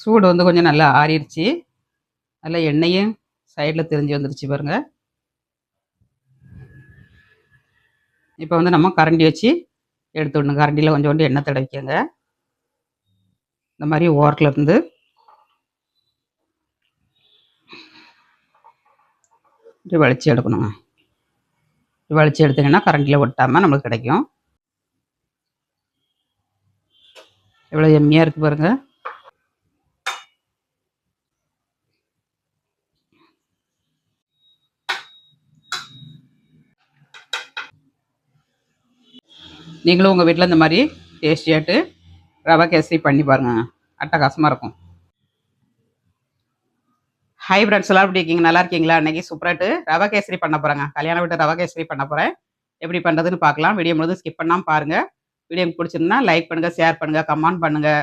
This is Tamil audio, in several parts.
சூடு வந்து கொஞ்சம் நல்லா ஆறிடுச்சு நல்லா எண்ணெயும் சைடில் தெரிஞ்சு வந்துருச்சு பாருங்கள் இப்போ வந்து நம்ம கரண்டி வச்சு எடுத்து விடணும். கரண்டியில் கொஞ்சோண்டு எண்ணெய் தடவிக்கங்க. இந்த மாதிரி ஓரத்தில் இருந்து. இப்படி வலிச்சு எடுக்கணுங்க. இப்படி வலிச்சு எடுத்தீங்கன்னா கரண்டியில் ஒட்டாமல் நம்மளுக்கு கிடைக்கும். எவ்வளோ எம்மியாக இருக்குது பாருங்கள் நீங்களும் உங்கள் வீட்டில் இந்த மாதிரி டேஸ்டியாட்டு ரவா கேசரி பண்ணி பாருங்க. அட்டகாசமாக இருக்கும். ஹை ஃப்ரெண்ட்ஸ் எல்லாம் எப்படி இருக்கீங்க? நல்லா இருக்கீங்களா? அன்றைக்கி சூப்பராட்டு ரவா கேசரி பண்ண போகிறேங்க கல்யாண வீட்டு ரவா கேசரி பண்ண போகிறேன் எப்படி பண்ணுறதுன்னு பார்க்கலாம். வீடியோ முழுதும் ஸ்கிப் பண்ணாமல் பாருங்கள் வீடியோ பிடிச்சிருந்தா லைக் பண்ணுங்கள் ஷேர் பண்ணுங்கள் கமெண்ட் பண்ணுங்கள்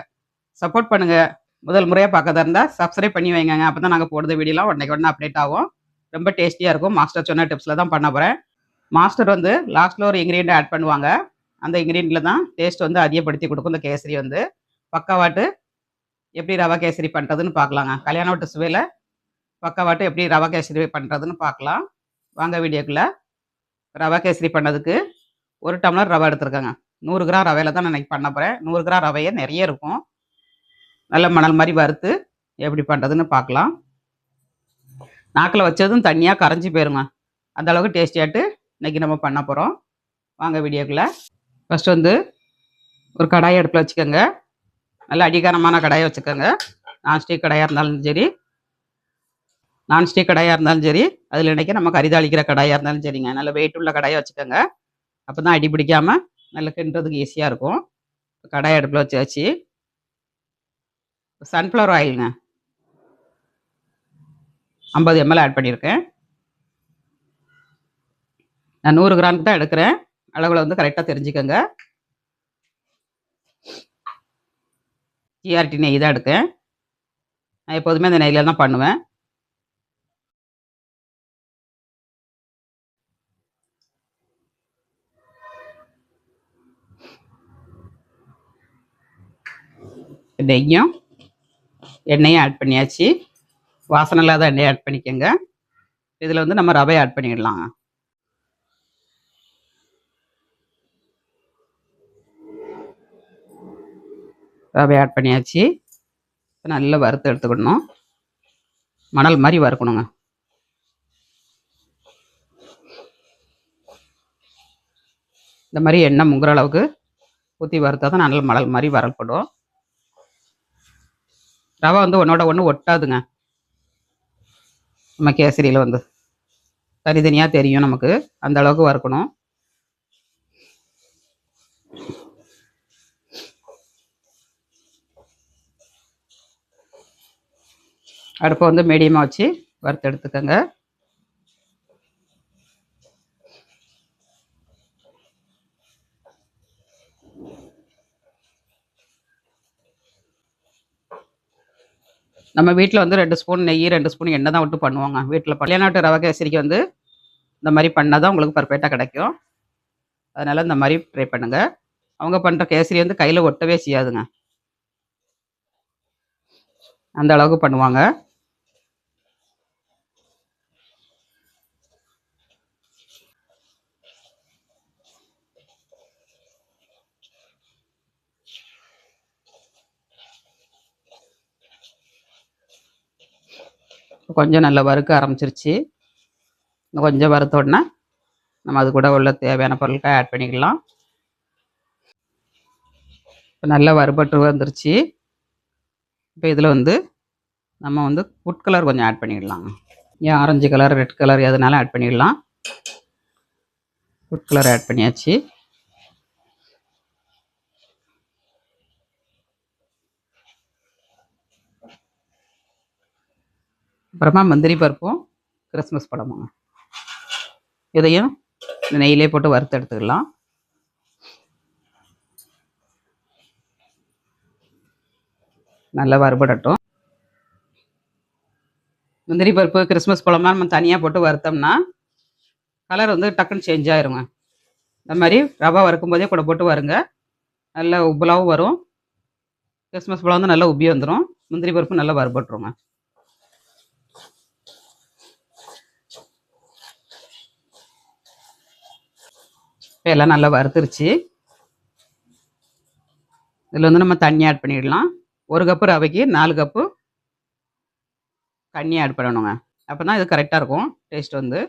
சப்போர்ட் பண்ணுங்கள் முதல் முறையாக பார்க்கறதா இருந்தால் சப்ஸ்கிரைப் பண்ணி வைங்க அப்போ தான் நாங்கள் போடுற வீடியோலாம் உடனே உடனே அப்டேட் ஆகும். ரொம்ப டேஸ்டியாக இருக்கும். மாஸ்டர் சொன்ன டிப்ஸில் தான் பண்ண போகிறேன் மாஸ்டர் வந்து லாஸ்ட்டில் ஒரு இன்க்ரீடியன்ட் ஆட் பண்ணுவாங்க. அந்த இன்க்ரீடியண்ட்டில் தான் டேஸ்ட் வந்து அதிகப்படுத்தி கொடுக்கும். இந்த கேசரி வந்து பக்காவாட்டு எப்படி ரவா கேசரி பண்ணுறதுன்னு பார்க்கலாங்க. கல்யாண வீட்டு சுவையில் பக்காவாட்டு எப்படி ரவா கேசரி பண்ணுறதுன்னு பார்க்கலாம். வாங்க வீடியோக்குள்ளே. ரவா கேசரி பண்ணதுக்கு ஒரு டம்ளர் ரவை எடுத்துருக்கேங்க. நூறு கிராம் ரவையில் தான் நான் இன்னைக்கு பண்ண போகிறேன் நூறு கிராம் ரவையே நிறைய இருக்கும். நல்ல மணல் மாதிரி வறுத்து எப்படி பண்ணுறதுன்னு பார்க்கலாம். நாக்கில் வச்சதும் தனியாக கரைஞ்சி போயிருங்க. அந்தளவுக்கு டேஸ்டியாட்டு நம்ம பண்ண போகிறோம் வாங்க வீடியோக்குள்ளே. ஃபஸ்ட்டு வந்து ஒரு கடாயை அடுப்பில் வச்சுக்கோங்க. நல்ல அடிகாரமான கடாயை வச்சுக்கோங்க. நான்ஸ்டிக் கடாயாக இருந்தாலும் சரி. நான்ஸ்டிக் கடாயாக இருந்தாலும் சரி. அதில் இன்றைக்கி நம்ம கரிதாளிக்கிற கடாயாக இருந்தாலும் சரிங்க. நல்ல வெயிட் உள்ள கடாயை வச்சுக்கோங்க. அப்போ தான் அடி பிடிக்காமல் நல்ல கிண்டுறதுக்கு ஈஸியாக இருக்கும். கடாயை அடுப்பில் வச்சு வச்சு. சன்ஃப்ளவர் ஆயிலுங்க ஐம்பது எம்எல் ஆட் பண்ணியிருக்கேன். நான் நூறு கிராமுக்கு தான் எடுக்கிறேன். அளவில் வந்து கரெக்டாக தெரிஞ்சுக்கோங்க. ஜிஆர்டி நெய் தான் எடுக்கேன் நான் எப்போதுமே அந்த நெய்யில் தான் பண்ணுவேன். நெய்யும் எண்ணெயும் ஆட் பண்ணியாச்சு. வாசனை இல்லாத எண்ணெயை ஆட் பண்ணிக்கோங்க. இதில் வந்து நம்ம ரவை ஆட் பண்ணிடலாம். ரவை ஆட் பண்ணியாச்சு. நல்லா வறுத்து எடுத்துக்கிடணும் மணல் மாதிரி வறுக்கணுங்க. இந்த மாதிரி எண்ணெய் முங்குற அளவுக்கு ஊற்றி வறுத்தா தான் நல்ல மணல் மாதிரி வரப்படும் ரவை வந்து ஒன்றோட ஒன்று ஒட்டாதுங்க. நம்ம கேசரியில் வந்து. தனித்தனியாக தெரியும் நமக்கு. அந்த அளவுக்கு வறுக்கணும். அடுப்பை வந்து மீடியமாக வச்சு வறுத்து எடுத்துக்கோங்க. நம்ம வீட்டில் வந்து ரெண்டு ஸ்பூன் நெய் ரெண்டு ஸ்பூன் எண்ணெய் தான் விட்டு பண்ணுவாங்க. வீட்டில் பழையநாட்டு ரவை கேசரிக்கு வந்து இந்த மாதிரி பண்ணால் தான் உங்களுக்கு பர்ஃபெக்டாக கிடைக்கும். அதனால் இந்த மாதிரி ட்ரை பண்ணுங்கள் அவங்க பண்ணுற கேசரி வந்து கையில் ஒட்டவே செய்யாதுங்க. அந்த அளவுக்கு பண்ணுவாங்க. கொஞ்சம் நல்லா வறுக்க ஆரம்பிச்சிருச்சு. கொஞ்சம் வறுத்த உடனே நம்ம அது கூட உள்ள தேவையான பொருட்களை ஆட் பண்ணிக்கலாம். இப்போ நல்லா வறுபட்டு வந்துருச்சு. இப்போ இதில் வந்து நம்ம வந்து ஃபுட் கலர் கொஞ்சம் ஆட் பண்ணிடலாம். ஏன் ஆரஞ்சு கலர் ரெட் கலர் எதுனாலும் ஆட் பண்ணிடலாம். ஃபுட் கலர் ஆட் பண்ணியாச்சு. அப்புறமா முந்திரி பருப்பும் கிறிஸ்மஸ் பழமுங்க இதையும் நெய்யிலே போட்டு வறுத்து எடுத்துக்கலாம். நல்லா வறுபடட்டும். முந்திரி பருப்பு கிறிஸ்மஸ் பழமாக நம்ம தனியாக போட்டு வறுத்தோம்னா கலர் வந்து டக்குன்னு சேஞ்ச் ஆயிருங்க. இந்த மாதிரி ரவா வறுக்கும் போதே கூட போட்டு வருங்க. நல்ல உப்பலாவும் வரும். கிறிஸ்மஸ் பழம் வந்து நல்லா உப்பி வந்துடும் முந்திரி பருப்பு நல்லா வறுபட்டுருங்க. இப்போ எல்லாம் நல்லா வறுத்துருச்சு. இதில் வந்து நம்ம தண்ணி ஆட் பண்ணிடலாம். ஒரு கப்பு ரவைக்கு நாலு கப்பு தண்ணி ஆட் பண்ணணுங்க. அப்போ தான் இது கரெக்டாக இருக்கும். டேஸ்ட் வந்து.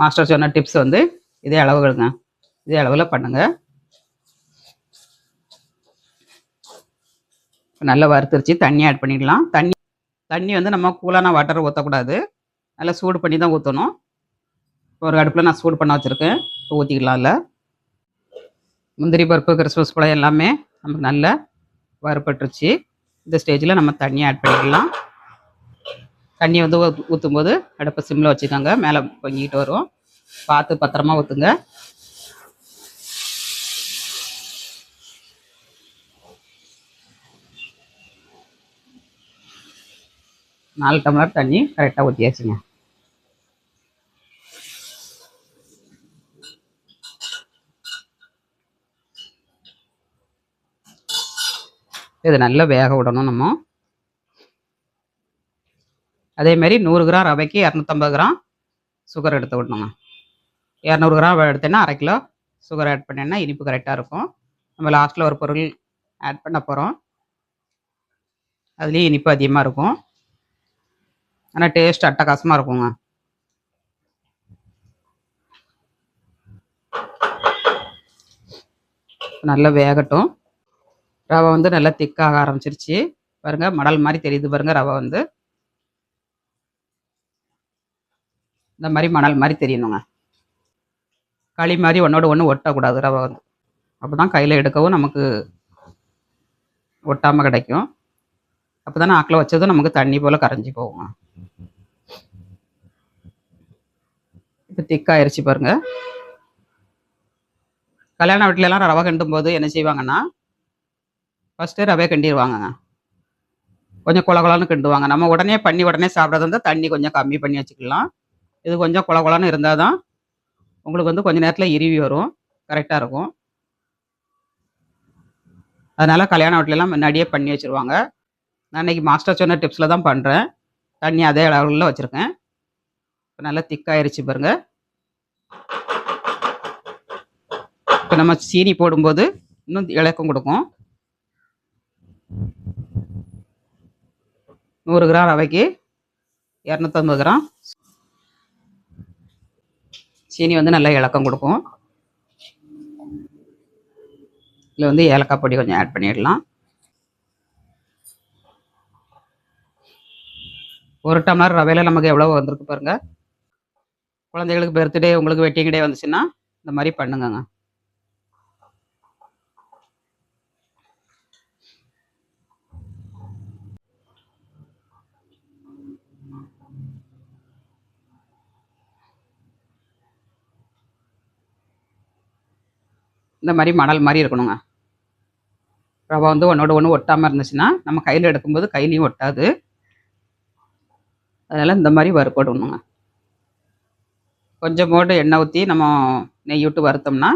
மாஸ்டர் சொன்ன டிப்ஸ் வந்து இதே அளவுகளுங்க. இதே அளவில் பண்ணுங்கள் நல்லா வறுத்துருச்சு. தண்ணி ஆட் பண்ணிடலாம். தண்ணி தண்ணி வந்து நம்ம கூலான வாட்டர் ஊற்றக்கூடாது நல்லா சூடு பண்ணி தான் ஊற்றணும் ஒரு அடுப்பில் நான் சூடு பண்ண வச்சுருக்கேன். ஊற்றிக்கலாம் இல்லை முந்திரி பருப்பு கிறிஸ்மஸ் பழம் எல்லாமே நமக்கு நல்லா வறுபட்டுருச்சு. இந்த ஸ்டேஜில் நம்ம தண்ணி ஆட் பண்ணிக்கலாம். தண்ணி வந்து ஊற்றும் போது அடுப்பை சிம்மில் வச்சுக்கோங்க. மேலே பொங்கிக்கிட்டு வரும். பார்த்து பத்திரமா ஊற்றுங்க நாலு டம்ளர் தண்ணி கரெக்டாக ஊற்றியாச்சுங்க இது நல்லா வேக விடணும் நம்ம. அதே மாதிரி நூறு கிராம் ரவைக்கு இரநூத்தம்பது கிராம் சுகர் எடுத்து விடணுங்க. இரநூறு கிராம் எடுத்தேன்னா அரை கிலோ சுகர் ஆட் பண்ணேன்னா இனிப்பு கரெக்டாக இருக்கும். நம்ம லாஸ்ட்டில் ஒரு பொருள் ஆட் பண்ண போகிறோம் அதுலேயும் இனிப்பு அதிகமாக இருக்கும். ஆனால் டேஸ்ட் அட்டகாசமாக இருக்குங்க. நல்லா வேகட்டும். ரவை வந்து நல்லா திக்காக ஆரம்பிச்சிருச்சு. பாருங்க மடல் மாதிரி தெரியுது பாருங்க ரவை வந்து. இந்த மாதிரி மணல் மாதிரி தெரியணுங்க. களி மாதிரி ஒன்றோட ஒன்று ஒட்டக்கூடாது ரவை வந்து. அப்போ தான் கையில் எடுக்கவும் நமக்கு ஒட்டாமல் கிடைக்கும். அப்போ தான் ஆக்கில் வச்சதும் நமக்கு தண்ணி போல் கரைஞ்சி போகுங்க. இப்போ திக்காயிருச்சு பாருங்க. கல்யாண வீட்டிலலாம் ரவை கிண்டும் போது என்ன செய்வாங்கன்னா ஃபஸ்ட்டு ரவை கிண்டிடுவாங்கங்க கொஞ்சம் குல குலன்னு கிண்டுவாங்க. நம்ம உடனே பண்ணி உடனே சாப்பிட்றது இருந்தால் தண்ணி கொஞ்சம் கம்மி பண்ணி வச்சுக்கலாம். இது கொஞ்சம் குல குலன்னு இருந்தால் தான் உங்களுக்கு வந்து கொஞ்சம் நேரத்தில் இறுவி வரும். கரெக்டாக இருக்கும். அதனால் கல்யாண வீட்டிலலாம் முன்னாடியே பண்ணி வச்சுருவாங்க. நான் இன்றைக்கி மாஸ்டர் சொன்ன டிப்ஸில் தான் பண்ணுறேன் தண்ணி அதே அளவில் வச்சுருக்கேன். இப்போ நல்லா திக்காயிருச்சு பாருங்கள் இப்போ நம்ம சீனி போடும்போது இன்னும் இலக்கம் கொடுக்கும். நூறு கிராம் ரவைக்கு இரநூத்தம்பது கிராம் சீனி வந்து நல்லா இலக்கம் கொடுக்கும் இதில் வந்து ஏலக்காய் பொடி கொஞ்சம் ஆட் பண்ணிடலாம். ஒரு டம்ளர் ரவையில் நமக்கு எவ்வளோ வந்திருக்கு பாருங்கள் குழந்தைகளுக்கு பர்த்டே உங்களுக்கு வெட்டிங் டே வந்துச்சுன்னா இந்த மாதிரி பண்ணுங்கங்க. இந்த மாதிரி மணல் மாதிரி இருக்கணுங்க. ரவை வந்து ஒன்றோட ஒன்று ஒட்டாமல் இருந்துச்சுன்னா நம்ம கையில் எடுக்கும்போது கையிலையும் ஒட்டாது. அதனால் இந்த மாதிரி வறுக்கணுங்க கொஞ்சம் எண்ணெய் ஊற்றி நம்ம நெய் விட்டு வறுத்தோம்னா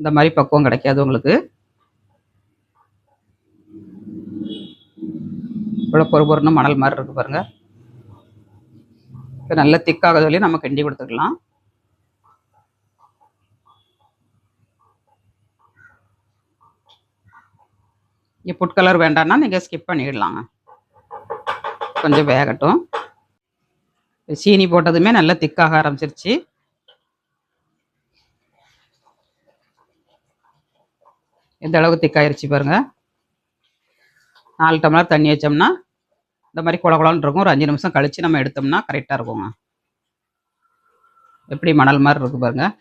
இந்த மாதிரி பக்குவம் கிடைக்காது உங்களுக்கு. இவ்வளோ பொறு பொறுன்னு மணல் மாதிரி இருக்கு பாருங்கள் இப்போ நல்லா திக்காக சொல்லி நம்ம கிண்டி கொடுத்துக்கலாம். இங்கே புட் கலர் வேண்டாம்னா நீங்கள் ஸ்கிப் பண்ணிடலாங்க. கொஞ்சம் வேகட்டும். சீனி போட்டதுமே நல்லா திக்காக ஆரம்பிச்சிருச்சு. எந்த அளவுக்கு திக்காயிருச்சு பாருங்க. நாலு டம்ளர் தண்ணி வச்சோம்னா இந்த மாதிரி குளகுளன்னு இருக்கும். ஒரு அஞ்சு நிமிஷம் கழித்து நம்ம எடுத்தோம்னா கரெக்டாக இருக்குங்க. எப்படி மணல் மாதிரி இருக்குது பாருங்கள்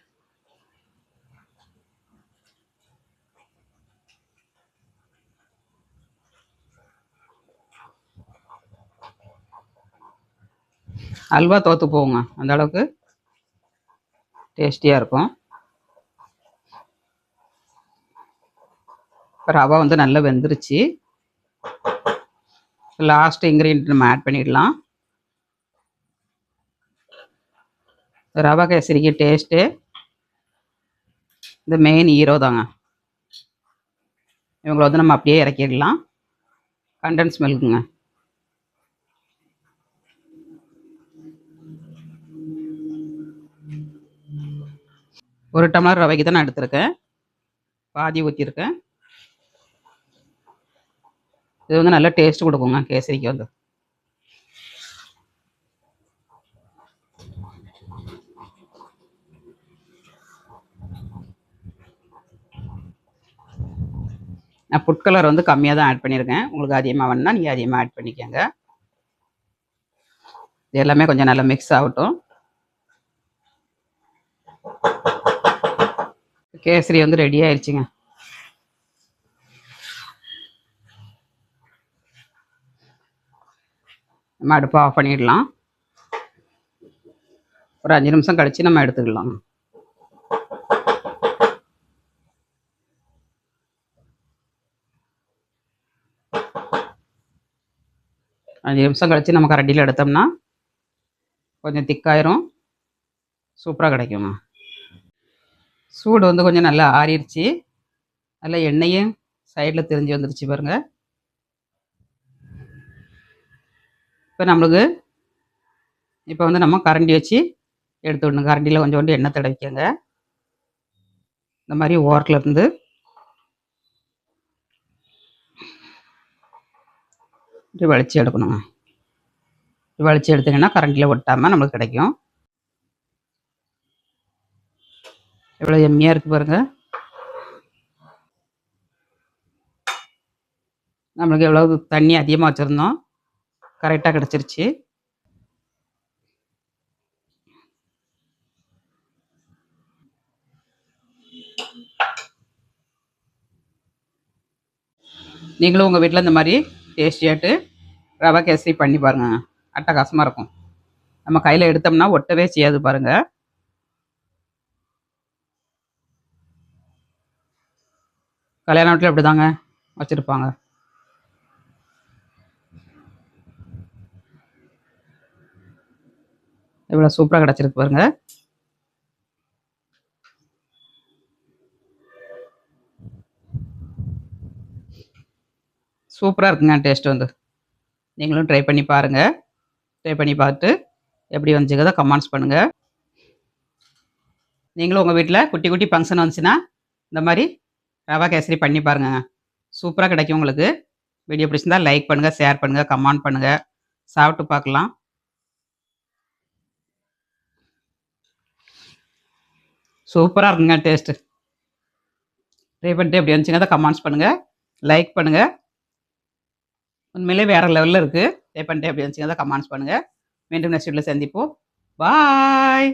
அல்வா தோற்று போகுங்க. அந்த அளவுக்கு டேஸ்டியாக இருக்கும். ரவா வந்து நல்லா வெந்துருச்சு. லாஸ்ட் இன்க்ரீடியன்ட் நம்ம ஆட் பண்ணிடலாம். ரவை கேசரிக்கு டேஸ்ட்டு இந்த மெயின் ஹீரோ தாங்க. இவங்களை வந்து நம்ம அப்படியே இறக்கிடலாம். கண்டன்ஸ் மில்க்குங்க ஒரு டம்ளர் ரவைக்கு தான் நான் எடுத்திருக்கேன். பாதி ஊற்றிருக்கேன் இது வந்து நல்லா டேஸ்ட் கொடுக்குங்க கேசரிக்கு வந்து. நான் ஃபுட் கலர் வந்து கம்மியாக தான் ஆட் பண்ணியிருக்கேன். உங்களுக்கு அதிகமாக வேணுன்னா நீங்கள் அதிகமாக ஆட் பண்ணிக்கோங்க. இது எல்லாமே கொஞ்சம் நல்லா மிக்ஸ் ஆகட்டும். கேசரி வந்து ரெடி ஆயிடுச்சுங்க நம்ம அடுப்பை ஆஃப் பண்ணிடலாம். ஒரு அஞ்சு நிமிஷம் கழிச்சு நம்ம எடுத்துக்கலாம். அஞ்சு நிமிஷம் கழிச்சு நம்ம கரண்டியில் எடுத்தோம்னா கொஞ்சம் திக்காயிரும் சூப்பராக கிடைக்குங்க சூடு வந்து கொஞ்சம் நல்லா ஆறிடுச்சு நல்லா எண்ணெயும் சைடில் தெரிஞ்சு வந்துருச்சு பாருங்கள் இப்போ நம்மளுக்கு இப்போ வந்து நம்ம கரண்டி வச்சு எடுத்து விடணும். கரண்டியில் கொஞ்சோண்டு எண்ணெய் தடவிக்கங்க. இந்த மாதிரி ஓரத்தில் இருந்து. இப்படி எடுக்கணுங்க. வளைச்சி எடுத்தீங்கன்னா கரண்டியில் ஒட்டாமல் நம்மளுக்கு கிடைக்கும். எவ்வளோ எம்மியாக இருக்குது பாருங்கள் நம்மளுக்கு எவ்வளோ தண்ணி அதிகமாக வச்சுருந்தோம். கரெக்டாக கிடச்சிருச்சு. நீங்களும் உங்கள் வீட்டில் இந்த மாதிரி டேஸ்டியாட்டு ரவா கேசரி பண்ணி பாருங்கள் அட்டகாசமாக இருக்கும். நம்ம கையில் எடுத்தோம்னா ஒட்டவே செய்யாது பாருங்கள் கல்யாண வீட்டில் இப்படி தாங்க வச்சுருப்பாங்க. இவ்வளோ சூப்பராக கிடச்சிருக்கு பாருங்க. சூப்பராக இருக்குங்க டேஸ்ட் வந்து. நீங்களும் ட்ரை பண்ணி பாருங்கள் ட்ரை பண்ணி பார்த்து எப்படி வந்துச்சுக்கதோ கமெண்ட்ஸ் பண்ணுங்கள் நீங்களும் உங்கள் வீட்டில் குட்டி குட்டி ஃபங்க்ஷன் வந்துச்சுன்னா இந்த மாதிரி ரவா கேசரி பண்ணி பாருங்க. சூப்பராக கிடைக்கும் உங்களுக்கு. வீடியோ பிடிச்சிருந்தா லைக் பண்ணுங்கள் ஷேர் பண்ணுங்கள் கமெண்ட் பண்ணுங்கள் சாப்பிட்டு பார்க்கலாம். சூப்பராக இருக்குங்க டேஸ்ட்டு ட்ரை பண்ணிட்டு எப்படி இருந்துச்சுங்க தான் கமெண்ட்ஸ் பண்ணுங்கள் லைக் பண்ணுங்கள் உண்மையிலே வேறு லெவலில் இருக்குது ட்ரை பண்ணிட்டு எப்படி வந்துச்சுங்க தான் கமெண்ட்ஸ் பண்ணுங்கள் மீண்டும் நெக்ஸ்ட் வீட்டில் சந்திப்போம். பாய்